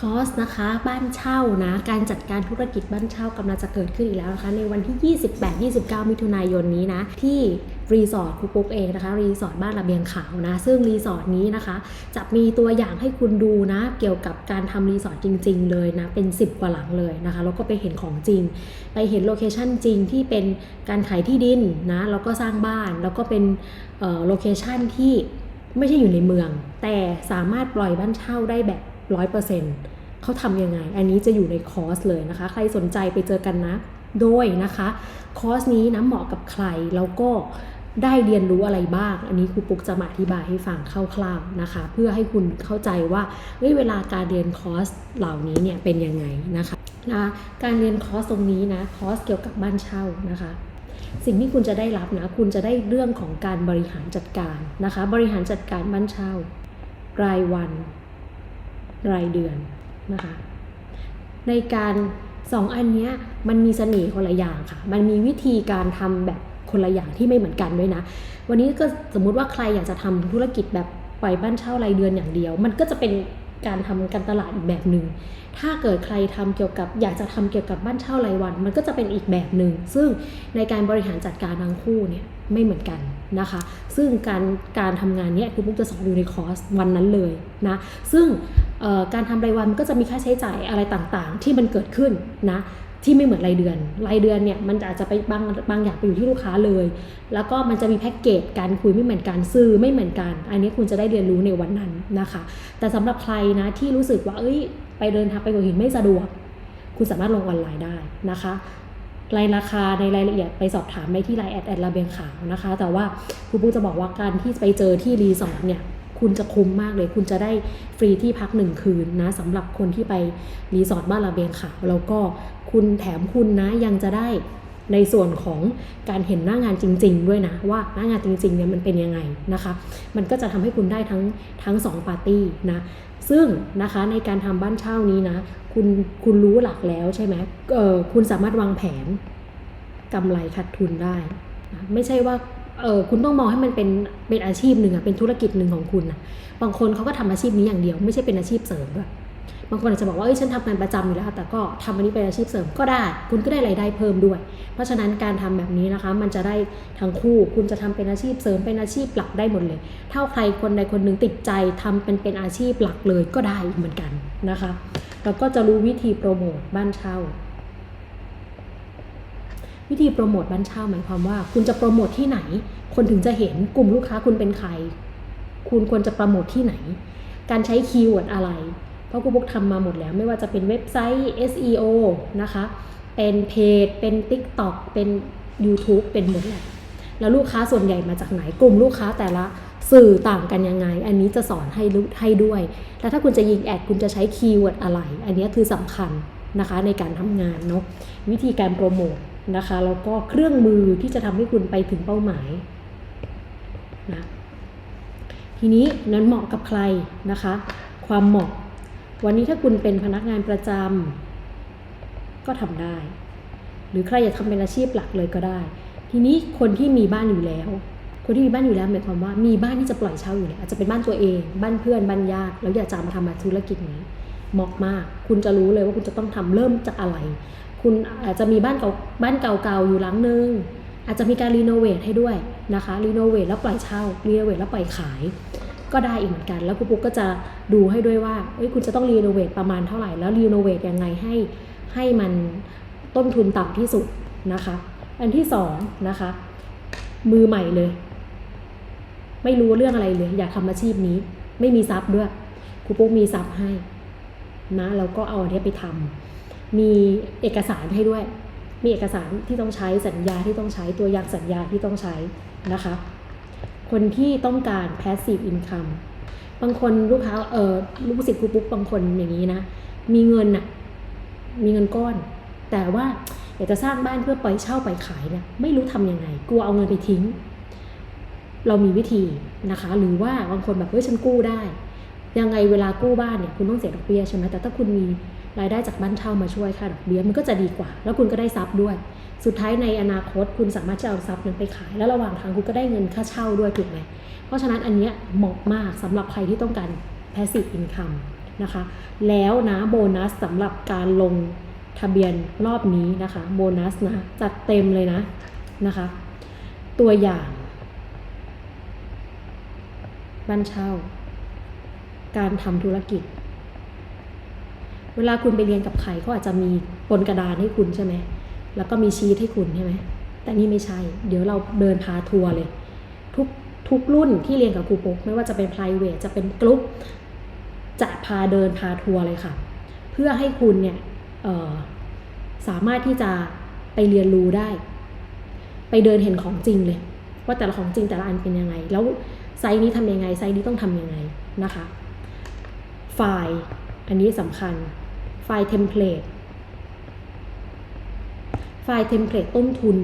คอสนะคะบ้านเช่านะการจัดการธุรกิจบ้านเช่ากำลังจะเกิดขึ้นอีกแล้วนะคะในวันที่ 28-29 มิถุนายนนี้นะที่รีสอร์ทครูปุ๊กเองนะคะรีสอร์ทบ้านระเบียงขาวนะ ซึ่งรีสอร์ทนี้นะคะ จะมีตัวอย่างให้คุณดูนะ เกี่ยวกับการทำรีสอร์ทจริง ๆ เลยนะ เป็น 10 กว่าหลังเลยนะคะแล้วก็ไปเห็นของจริง ไปเห็นโลเคชั่นจริงที่เป็นการขายที่ดินนะแล้วก็สร้างบ้านแล้วก็เป็นโลเคชั่นที่ไม่ใช่อยู่ในเมือง แต่สามารถปล่อยบ้านเช่าได้แบบ ร้อยเปอร์เซ็นต์เขาทำยังไง อันนี้จะอยู่ในคอร์สเลยนะคะ ใครสนใจไปเจอกันนะโดยนะคะคอร์สนี้นะเหมาะกับใครแล้วก็ได้เรียนรู้อะไรบ้าง อันนี้ครูปุ๊กจะมาอธิบายให้ฟังคร่าวๆนะคะ เพื่อให้คุณเข้าใจว่าเเวลาการเรียนคอร์สเหล่านี้เนี่ยเป็นยังไงนะคะนะการเรียนคอร์สตรงนี้นะคอร์สเกี่ยวกับบ้านเช่านะคะ สิ่งที่คุณจะได้รับนะคุณจะได้เรื่องของการบริหารจัดการนะคะ บริหารจัดการบ้านเช่า รายวัน รายเดือนนะคะ ในการสองอันเนี้ยมันมีเสน่ห์คนละอย่างค่ะ มันมีวิธีการทำแบบคนละอย่างที่ไม่เหมือนกันด้วยนะ วันนี้ก็สมมุติว่าใครอยากจะทำธุรกิจแบบปล่อยบ้านเช่ารายเดือนอย่างเดียว มันก็จะเป็นการทำการตลาดอีกแบบหนึ่ง ถ้าเกิดใครทำเกี่ยวกับอยากจะทำเกี่ยวกับบ้านเช่ารายวัน มันก็จะเป็นอีกแบบหนึ่ง ซึ่งในการบริหารจัดการทั้งคู่เนี่ยไม่เหมือนกันนะคะ ซึ่งการการทำงานเนี้ยคือปุ๊กจะสอนอยู่ในคอร์สวันนั้นเลยนะ ซึ่ง การทำรายวันมันก็จะมีค่าใช้จ่ายอะไรต่างๆ ที่มันเกิดขึ้นนะที่ไม่เหมือนรายเดือน รายเดือนเนี่ยมันอาจจะไปบางบางอย่างไปอยู่ที่ลูกค้าเลย แล้วก็มันจะมีแพ็กเกจการคุยไม่เหมือนกันซื้อไม่เหมือนกัน อันนี้คุณจะได้เรียนรู้ในวันนั้นนะคะ แต่สำหรับใครนะที่รู้สึกว่าเอ้ย ไปเดินทางไปหัวหินไม่สะดวก คุณสามารถลงออนไลน์ได้นะคะรายราคาในรายละเอียดไปสอบถามได้ที่ไลน์แอดแอดระเบียงขาวนะคะ แต่ว่าครูปูจะบอกว่าการที่ไปเจอที่รีสอร์ทเนี่ย คุณจะคุ้มมากเลย คุณจะได้ฟรีที่พักหนึ่งคืนนะสำหรับคนที่ไปรีสอร์ทบ้านระเบียงขาวแล้วก็คุณแถมคุณนะยังจะได้ในส่วนของการเห็นหน้างานจริง ๆ ด้วยนะ ว่าหน้างานจริงๆเนี่ยมันเป็นยังไงนะคะ มันก็จะทำให้คุณได้ทั้งทั้งสองปาร์ตี้นะ ซึ่งนะคะในการทำบ้านเช่านี้นะ คุณคุณรู้หลักแล้วใช่ไหมเออคุณสามารถวางแผนกำไรขาดทุนได้นะไม่ใช่ว่า เออคุณต้องมองให้มันเป็นเป็นอาชีพหนึ่งอะเป็นธุรกิจหนึ่งของคุณนะบางคนเขาก็ทำอาชีพนี้อย่างเดียว ไม่ใช่เป็นอาชีพเสริมด้วยบางคนอาจจะบอกว่าเอ้ยฉันทำงานประจำอยู่แล้ว แต่ก็ทำอันนี้เป็นอาชีพเสริมก็ได้ คุณก็ได้รายได้เพิ่มด้วย เพราะฉะนั้นการทำแบบนี้นะคะ มันจะได้ทั้งคู่ คุณจะทำเป็นอาชีพเสริมเป็นอาชีพหลักได้หมดเลยถ้าใครคนใดคนหนึ่งติดใจทำเป็นเป็นอาชีพหลักเลยก็ได้เหมือนกันนะคะ แล้วก็จะรู้วิธีโปรโมทบ้านเช่า วิธีโปรโมทบ้านเช่าหมายความว่า คุณจะโปรโมทที่ไหน คนถึงจะเห็นกลุ่มลูกค้าคุณเป็นใคร คุณควรจะโปรโมทที่ไหน การใช้คีย์เวิร์ดอะไร เพราะกูบุ๊กทำมาหมดแล้ว ไม่ว่าจะเป็นเว็บไซต์ SEO นะคะ เป็นเพจ เป็น TikTok เป็น YouTube เป็นหมดแหละแล้วลูกค้าส่วนใหญ่มาจากไหนกลุ่มลูกค้าแต่ละสื่อต่างกันยังไง อันนี้จะสอนให้ให้ด้วย แล้วถ้าคุณจะยิงแอดคุณจะใช้คีย์เวิร์ดอะไร อันนี้คือสำคัญนะคะในการทำงานเนาะวิธีการโปรโมท นะคะแล้วก็เครื่องมือที่จะทำให้คุณไปถึงเป้าหมายนะทีนี้นั้นเหมาะกับใครนะคะ ความเหมาะ วันนี้ถ้าคุณเป็นพนักงานประจำก็ทำได้ หรือใครอยากทำเป็นอาชีพหลักเลยก็ได้ ทีนี้คนที่มีบ้านอยู่แล้ว คนที่มีบ้านอยู่แล้วหมายความว่ามีบ้านที่จะปล่อยเช่าอยู่อาจจะเป็นบ้านตัวเอง บ้านเพื่อนบ้านญาติแล้วอยากจะมาทำธุรกิจนี้เหมาะมาก คุณจะรู้เลยว่าคุณจะต้องทำเริ่มจากอะไร คุณอาจจะมีบ้านเก่าบ้านเก่าๆอยู่หลังนึง อาจจะมีการรีโนเวทให้ด้วยนะคะรีโนเวทแล้วปล่อยเช่ารีโนเวทแล้วปล่อยขาย ก็ได้อีกเหมือนกัน แล้วคุณปุ๊กก็จะดูให้ด้วยว่าเอ้ยคุณจะต้องรีโนเวทประมาณเท่าไหร่แล้วรีโนเวทยังไงให้ให้มันต้นทุนต่ำที่สุดนะคะ อันที่สองนะคะ มือใหม่เลย ไม่รู้เรื่องอะไรเลย อยากทำอาชีพนี้ ไม่มีซับด้วยครูปุ๊กมีซับให้นะแล้วก็เอาอันนี้ไปทำ มีเอกสารให้ด้วย มีเอกสารที่ต้องใช้สัญญาที่ต้องใช้ตัวอย่างสัญญาที่ต้องใช้นะคะ คนที่ต้องการ passive income บางคนลูกค้าเออลูกศิษย์ครูปุ๊กบางคนอย่างนี้นะ มีเงินอะมีเงินก้อน แต่ว่าอยากจะสร้างบ้านเพื่อปล่อยเช่าปล่อยขายเนี่ยไม่รู้ทำยังไง กลัวเอาเงินไปทิ้ง เรามีวิธีนะคะ หรือว่าบางคนแบบเฮ้ยฉันกู้ได้ ยังไงเวลากู้บ้านเนี่ยคุณต้องเสียดอกเบี้ยใช่ไหมแต่ถ้าคุณมี รายได้จากบ้านเช่ามาช่วยค่าดอกเบี้ยมันก็จะดีกว่า แล้วคุณก็ได้ทรัพย์ด้วย สุดท้ายในอนาคตคุณสามารถจะเอาทรัพย์นั้นไปขาย แล้วระหว่างทางคุณก็ได้เงินค่าเช่าด้วยถูกไหมเพราะฉะนั้นอันเนี้ยเหมาะมากสำหรับใครที่ต้องการ passive income นะคะ แล้วนะโบนัสสำหรับการลงทะเบียนรอบนี้นะคะโบนัสนะจัดเต็มเลยนะนะคะ ตัวอย่างบ้านเช่า การทำธุรกิจ เวลาคุณไปเรียนกับใครเขาอาจจะมีบนกระดานให้คุณใช่ไหม แล้วก็มีชีทให้คุณใช่ไหม แต่นี่ไม่ใช่ เดี๋ยวเราเดินพาทัวร์เลย ทุกทุกรุ่นที่เรียนกับครูปุ๊กไม่ว่าจะเป็น p r i v a t จะเป็นกลุ่มจะพาเดินพาทัวร์เลยค่ะ เพื่อให้คุณเนี่ยสามารถที่จะไปเรียนรู้ได้ ไปเดินเห็นของจริงเลย ว่าแต่ละของจริงแต่ละอันเป็นยังไง แล้วไซส์นี้ทำยังไงไซส์นี้ต้องทำยังไงนะคะ ไฟล์อันนี้สำคัญ ฟล์เทมเพลต ไฟล์เทมเพลตต้นทุน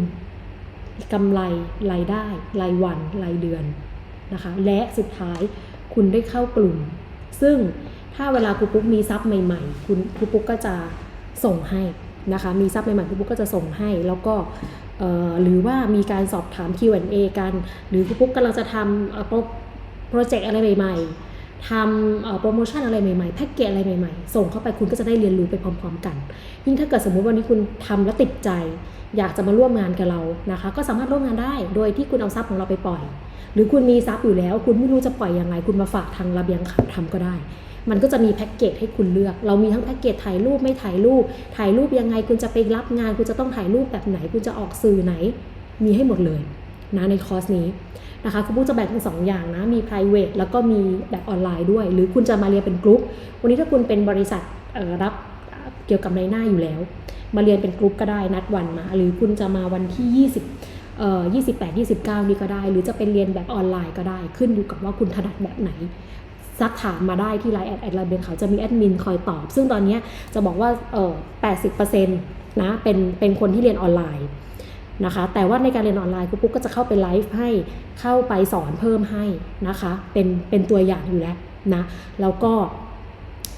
กำไร รายได้ รายวัน รายเดือนนะคะ และสุดท้ายคุณได้เข้ากลุ่ม ซึ่งถ้าเวลาครูปุ๊กมีซับใหม่ๆ คุณครูปุ๊กก็จะส่งให้นะคะ มีซับใหม่ๆครูปุ๊กก็จะส่งให้ แล้วก็หรือว่ามีการสอบถาม Q&A กัน หรือครูปุ๊กกำลังจะทำโปรโปรเจกต์อะไรใหม่ๆ ทำโปรโมชั่นอะไรใหม่ๆ แพ็กเกจอะไรใหม่ๆ ส่งเข้าไปคุณก็จะได้เรียนรู้ไปพร้อม ๆ กัน ยิ่งถ้าเกิดสมมุติวันนี้คุณทำแล้วติดใจ อยากจะมาร่วมงานกับเรานะคะ ก็สามารถร่วมงานได้ โดยที่คุณเอาทรัพย์ของเราไปปล่อย หรือคุณมีทรัพย์อยู่แล้ว คุณไม่รู้จะปล่อยยังไง คุณมาฝากทางระเบียงขาวทำก็ได้ มันก็จะมีแพ็กเกจให้คุณเลือก เรามีทั้งแพ็กเกจถ่ายรูปไม่ถ่ายรูป ถ่ายรูปยังไง คุณจะไปรับงาน คุณจะต้องถ่ายรูปแบบไหน คุณจะออกสื่อไหน มีให้หมดเลย นะในคอร์สนี้นะคะคุณผู้จะแบ่งเป็นสองอย่างนะ มี private แล้วก็มีแบบออนไลน์ด้วย หรือคุณจะมาเรียนเป็นกลุ่มวันนี้ถ้าคุณเป็นบริษัทรับเกี่ยวกับในหน้าอยู่แล้ว มาเรียนเป็นกลุ่มก็ได้นัดวันมา หรือคุณจะมาวันที่ 20เอ่อ28 29 นี่ก็ได้ หรือจะเป็นเรียนแบบออนไลน์ก็ได้ ขึ้นอยู่กับว่าคุณถนัดแบบไหนซักถามมาได้ที่ไลน์แอดแอดไลน์เบนเขาจะมีแอดมินคอยตอบ ซึ่งตอนนี้จะบอกว่าเออ80%นะเป็นเป็นคนที่เรียนออนไลน์ นะคะ แต่ว่าในการเรียนออนไลน์ครูปุ๊กก็จะเข้าไปไลฟ์ให้เข้าไปสอนเพิ่มให้นะคะ เป็นเป็นตัวอย่างอยู่แล้วนะแล้วก็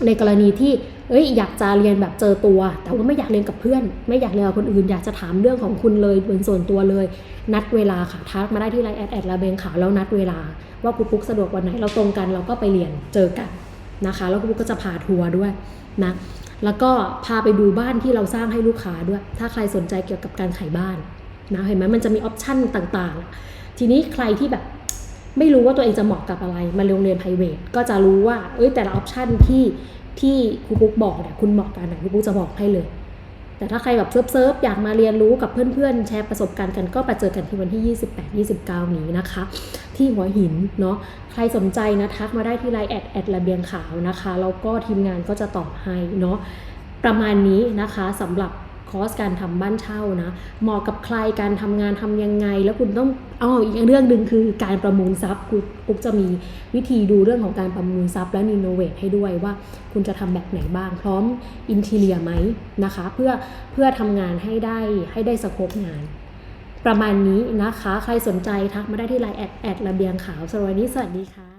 ในกรณีที่เอ้ยอยากจะเรียนแบบเจอตัว แต่ว่าไม่อยากเรียนกับเพื่อน ไม่อยากเรียนกับคนอื่น อยากจะถามเรื่องของคุณเลยเป็นส่วนตัวเลย นัดเวลาค่ะทักมาได้ที่ไลน์แอดแอดลาเบงขาวแล้วนัดเวลา ว่าครูปุ๊กสะดวกวันไหนเราตรงกันเราก็ไปเรียนเจอกันนะคะ แล้วครูปุ๊กก็จะพาทัวร์ด้วยนะแล้วก็พาไปดูบ้านที่เราสร้างให้ลูกค้าด้วย ถ้าใครสนใจเกี่ยวกับการขายบ้าน นะเห็นไหมมันจะมีออปชันต่างๆ ทีนี้ใครที่แบบไม่รู้ว่าตัวเองจะเหมาะกับอะไร มาโรงเรียน private ก็จะรู้ว่าเอ้ยแต่ละออปชันที่ที่ครูปุ๊กบอกเนี่ยคุณเหมาะกับอันไหนครูปุ๊กจะบอกให้เลย แต่ถ้าใครแบบเซิร์ฟเซิร์ฟอยากมาเรียนรู้กับเพื่อนๆ แชร์ประสบการณ์กันก็ไปเจอกันที่วันที่ 28 29 นี้นะคะ ที่หัวหินเนาะใครสนใจนะทักมาได้ที่ไลน์แอดแอดระเบียงขาวนะคะแล้วก็ทีมงานก็จะตอบให้เนาะประมาณนี้นะคะสำหรับ คอร์สการทำบ้านเช่านะเหมาะกับใครการทำงานทำยังไง แล้วคุณต้องอ้ออีกเรื่องหนึ่งคือการประมูลทรัพย์คุณปุ๊กจะมีวิธีดูเรื่องของการประมูลทรัพย์และรีโนเวทให้ด้วยว่าคุณจะทำแบบไหนบ้าง พร้อมอินทีเลียไหมนะคะ เพื่อเพื่อทำงานให้ได้ให้ได้สโคปงานประมาณนี้นะคะ ใครสนใจทักมาได้ที่ไลน์แอดแอดระเบียงขาวสวันนี้สวัสดีค่ะ